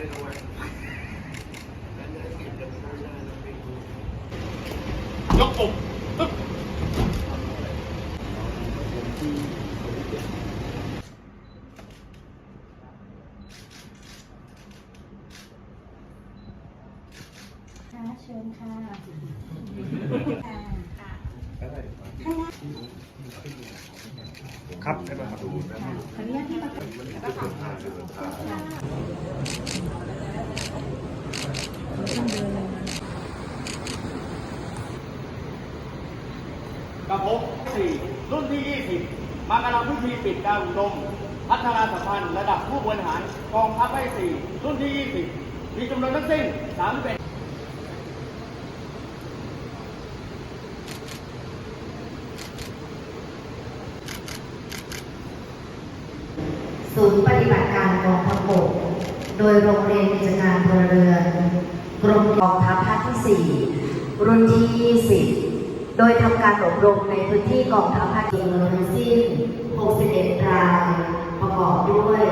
ยกอกปึ๊บค่ะเชิญค่ะค่ะ ครับได้ไหมครับขออนุญาตที่ประกบกับผมสี่รุ่นที่20มากำลังพิธีปิดการอบรมพัฒนาสัมพันธ์ระดับผู้บริหารกองทัพภาคสี่รุ่นที่ 20 มีจำนวนทั้งสิ้น31 ศูนย์ปฏิบัติการกองทัพบก โดยโรงเรียนกิจการพลเรือน กรมกองทัพภาคที่ 4 รุ่นที่ 20 โดยทำการอบรมในพื้นที่กองทัพภาคจำนวนทั้งสิ้น 61 รายประกอบด้วย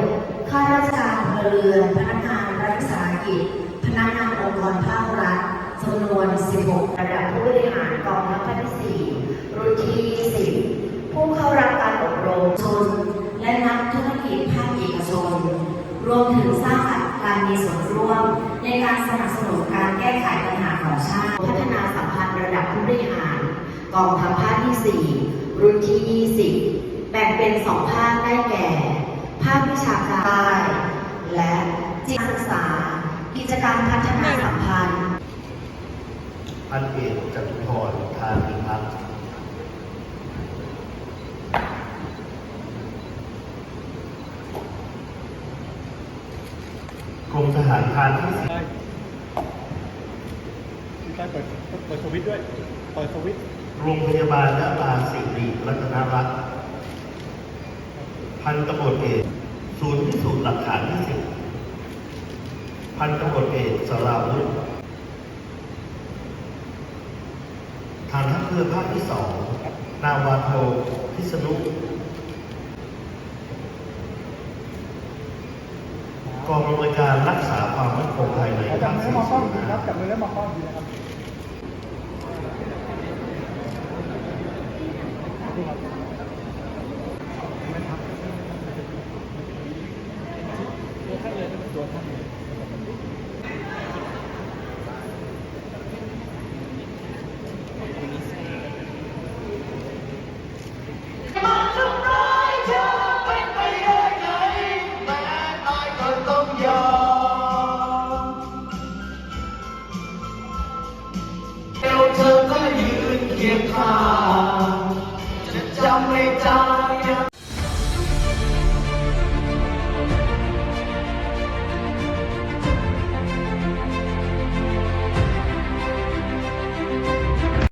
ข้าราชการพลเรือน พนักงานรัฐวิสาหกิจ พนักงานองค์กรภาครัฐจำนวน 16 ระดับผู้บริหารกองทัพภาคที่ รวมถึงสร้างการมีส่วนร่วม ในการสนับสนุนการแก้ไขปัญหาของชาติ พัฒนาสัมพันธ์ระดับผู้บริหารกองทัพภาคที่ 4 รุ่นที่ 20 แบ่งเป็น2ภาคได้แก่ ภาควิชาการ และจิตศึกษา กิจการพัฒนาสัมพันธ์พันเอกจตุพรทานพิพัฒน์ รมทหารพรานที่สิบได้ที่ใต้เปิดเปิดสวิตช์ด้วยเปิดสวิตช์โรงพยาบาลนราสิริรัตนรัตน์พันตำรวจเอกศูนย์พิสูจน์หลักฐานที่สิบพันตำรวจเอกสราวุธฐานทัพเรือภาคที่สองนาวาโทพิษณุ บวนการรักษาความมั่นคงภายในจับมือองกล้ครับจับมือแล้วมอข้อดีนะครับเตัวท่านเลย ยงข้าจะจำไม่จาง